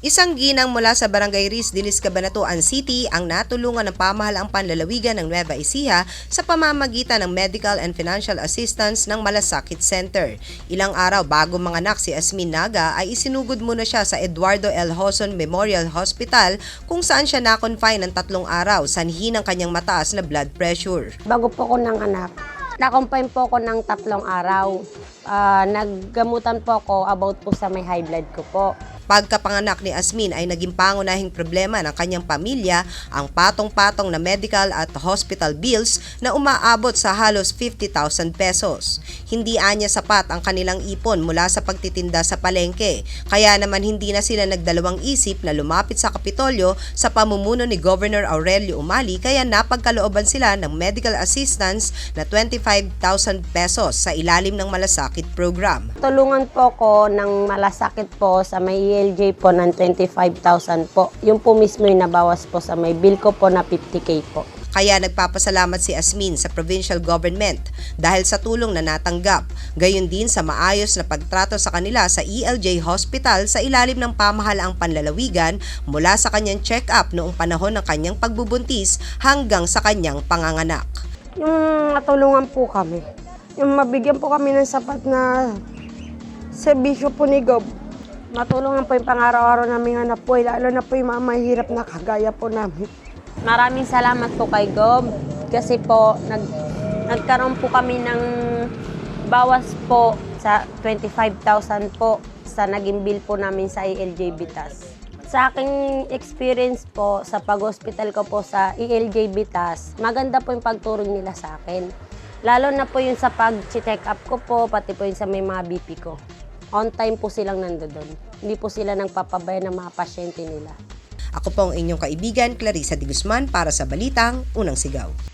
Isang ginang mula sa Barangay Riz, Dilis, Cabanatuan City ang natulungan ng pamahalaang panlalawigan ng Nueva Ecija sa pamamagitan ng medical and financial assistance ng Malasakit Center. Ilang araw bago manganak si Asmin Naga ay isinugod muna siya sa Eduardo L. Hoson Memorial Hospital kung saan siya na-confine ng tatlong araw sanhi ng kanyang mataas na blood pressure. Bago po ko ng anak, na-confine po ko ng tatlong araw. Ah, naggamutan po ako about po sa may high blood ko po. Pagkapanganak ni Asmin ay naging pangunahing problema ng kanyang pamilya ang patong-patong na medical at hospital bills na umaabot sa halos 50,000 pesos. Hindi anya sapat ang kanilang ipon mula sa pagtitinda sa palengke, kaya naman hindi na sila nagdalawang isip na lumapit sa Kapitolyo sa pamumuno ni Governor Aurelio Umali kaya napagkalooban sila ng medical assistance na 25,000 pesos sa ilalim ng malasakit program. Tulungan po ko ng malasakit po sa may ELJ po ng 25,000 po. Yung po mismo yung nabawas po sa may bill ko po na 50k po. Kaya nagpapasalamat si Asmin sa provincial government dahil sa tulong na natanggap, gayon din sa maayos na pagtrato sa kanila sa ELJ Hospital sa ilalim ng pamahalaang panlalawigan mula sa kanyang check-up noong panahon ng kanyang pagbubuntis hanggang sa kanyang panganganak. Yung matulungan po kami. Yung mabigyan po kami ng sapat na serbisyo po ni Gob. Matulungan po yung pang-araw-araw namin anak po, lalo na po yung mga mahirap na kagaya po namin. Maraming salamat po kay Gob kasi po nag, nagkaroon po kami ng bawas po sa 25,000 po sa naging bill po namin sa ELJ Bitas. Sa aking experience po sa pag-hospital ko po sa ELJ Bitas, maganda po yung pagturing nila sa akin. Lalo na po yung sa pag-check up ko po, pati po yung sa may mga BP ko. On time po silang nandoon. Hindi po sila nagpapabaya ng mga pasyente nila. Ako po ang inyong kaibigan, Clarissa de Guzman para sa Balitang Unang Sigaw.